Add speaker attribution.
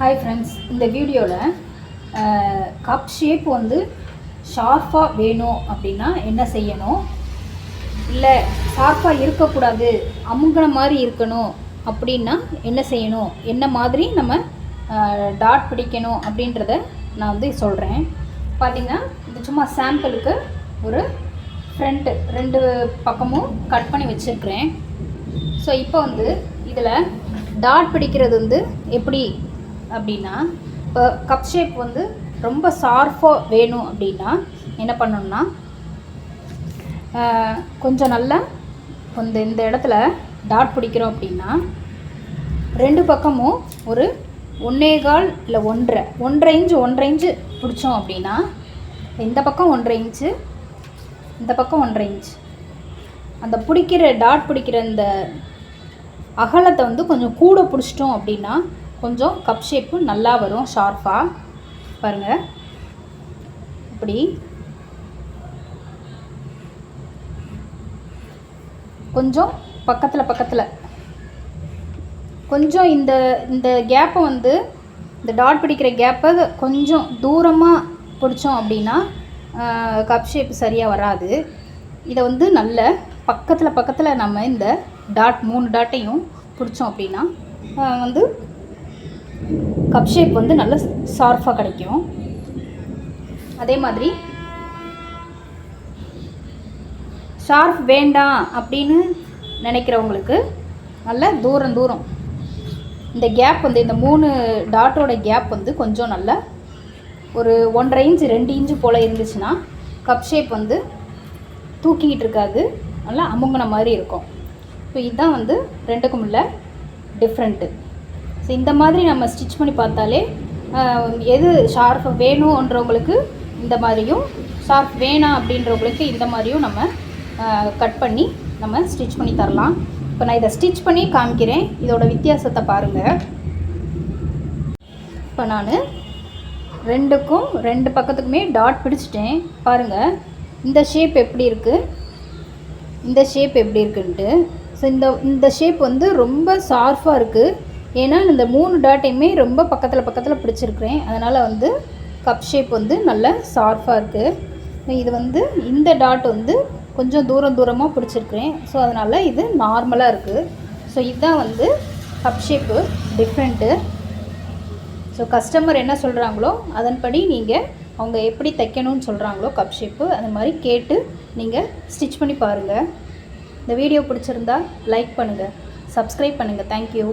Speaker 1: Hi friends இந்த வீடியோவில் cup shape வந்து ஷார்ப்பாக வேணும் அப்படின்னா என்ன செய்யணும்? இல்லை ஷார்ப்பாக இருக்கக்கூடாது அமுங்கின மாதிரி இருக்கணும் அப்படின்னா என்ன செய்யணும்? என்ன மாதிரி நம்ம டாட் பிடிக்கணும் அப்படின்றத நான் வந்து சொல்கிறேன் பார்த்தீங்கன்னா இது சும்மா சாம்பிளுக்கு ஒரு ஃப்ரண்ட்டு ரெண்டு பக்கமும் கட் பண்ணி வச்சுருக்கிறேன். ஸோ இப்போ வந்து இதில் டாட் பிடிக்கிறது வந்து எப்படி அப்படின்னா இப்போ கப் ஷேப் வந்து ரொம்ப சார்ஃபாக வேணும் அப்படின்னா என்ன பண்ணணும்னா கொஞ்சம் நல்லா கொஞ்சம் இந்த இடத்துல டாட் பிடிக்கிறோம் அப்படின்னா ரெண்டு பக்கமும் ஒரு ஒன்றே கால் இல்லை ஒன்றரை ஒன்றரை இன்ச்சு ஒன்றரை இன்ச்சு பிடிச்சோம் அப்படின்னா இந்த பக்கம் ஒன்றரை இன்ச்சு இந்த பக்கம் ஒன்றரை இன்ச் அந்த பிடிக்கிற டாட் பிடிக்கிற இந்த அகலத்தை வந்து கொஞ்சம் கூட பிடிச்சிட்டோம் அப்படின்னா கொஞ்சம் கப் ஷேப்பு நல்லா வரும் ஷார்ப்பாக பாருங்கள் இப்படி. கொஞ்சம் பக்கத்தில் பக்கத்தில். கொஞ்சம் இந்த இந்த கேப்பை வந்து இந்த டாட் பிடிக்கிற கேப்பை கொஞ்சம் தூரமாக பிடிச்சோம் அப்படின்னா கப் ஷேப் சரியாக வராது. இதை வந்து நல்ல பக்கத்தில் பக்கத்தில் நம்ம இந்த டாட் மூணு டாட்டையும் பிடிச்சோம் அப்படின்னா வந்து கப் ஷேப் வந்து நல்ல ஷார்ஃபாக கிடைக்கும். அதே மாதிரி ஷார்ஃப் வேண்டாம் அப்படின்னு நினைக்கிறவங்களுக்கு நல்ல தூரம் தூரம். இந்த கேப் வந்து இந்த மூணு டாட்டோட கேப் வந்து கொஞ்சம் நல்ல ஒரு ஒன்றரை இன்ச் ரெண்டு இன்ச்சு போல் இருந்துச்சுன்னா கப் ஷேப் வந்து தூக்கிக்கிட்டு இருக்காது. நல்லா அமுங்கின மாதிரி இருக்கும். ஸோ இதுதான் வந்து ரெண்டுக்கும் உள்ள டிஃப்ரெண்ட்டு ஸோ இந்த மாதிரி நம்ம ஸ்டிச் பண்ணி பார்த்தாலே எது ஷார்ப் வேணுன்றவங்களுக்கு இந்த மாதிரியும் ஷார்ப் வேணாம் அப்படின்றவங்களுக்கு இந்த மாதிரியும் நம்ம கட் பண்ணி நம்ம ஸ்டிச் பண்ணி தரலாம். இப்போ நான் இதை ஸ்டிச் பண்ணி காமிக்கிறேன். இதோட வித்தியாசத்தை பாருங்கள் இப்போ நான் ரெண்டுக்கும் ரெண்டு பக்கத்துக்குமே டாட் பிடிச்சிட்டேன். பாருங்கள் இந்த ஷேப் எப்படி இருக்குது இந்த ஷேப் எப்படி இருக்குன்ட்டு. ஸோ இந்த இந்த ஷேப் வந்து ரொம்ப ஷார்ப்பாக இருக்குது ஏன்னா இந்த மூணு டாட்டையுமே ரொம்ப பக்கத்தில் பக்கத்தில் பிடிச்சிருக்கிறேன். அதனால் வந்து கப் ஷேப் வந்து நல்ல ஷார்ப்பாக இருக்குது இது வந்து இந்த டாட் வந்து கொஞ்சம் தூரம் தூரமாக பிடிச்சிருக்கிறேன். ஸோ அதனால் இது நார்மலாக இருக்குது ஸோ இதுதான் வந்து cup shape different so customer என்ன சொல்கிறாங்களோ அதன்படி நீங்கள் அவங்க எப்படி தைக்கணும்னு சொல்கிறாங்களோ கப் ஷேப்பு அது மாதிரி கேட்டு நீங்கள் ஸ்டிச் பண்ணி பாருங்கள் இந்த வீடியோ பிடிச்சிருந்தா லைக் பண்ணுங்கள் சப்ஸ்கிரைப் பண்ணுங்கள் தேங்க்யூ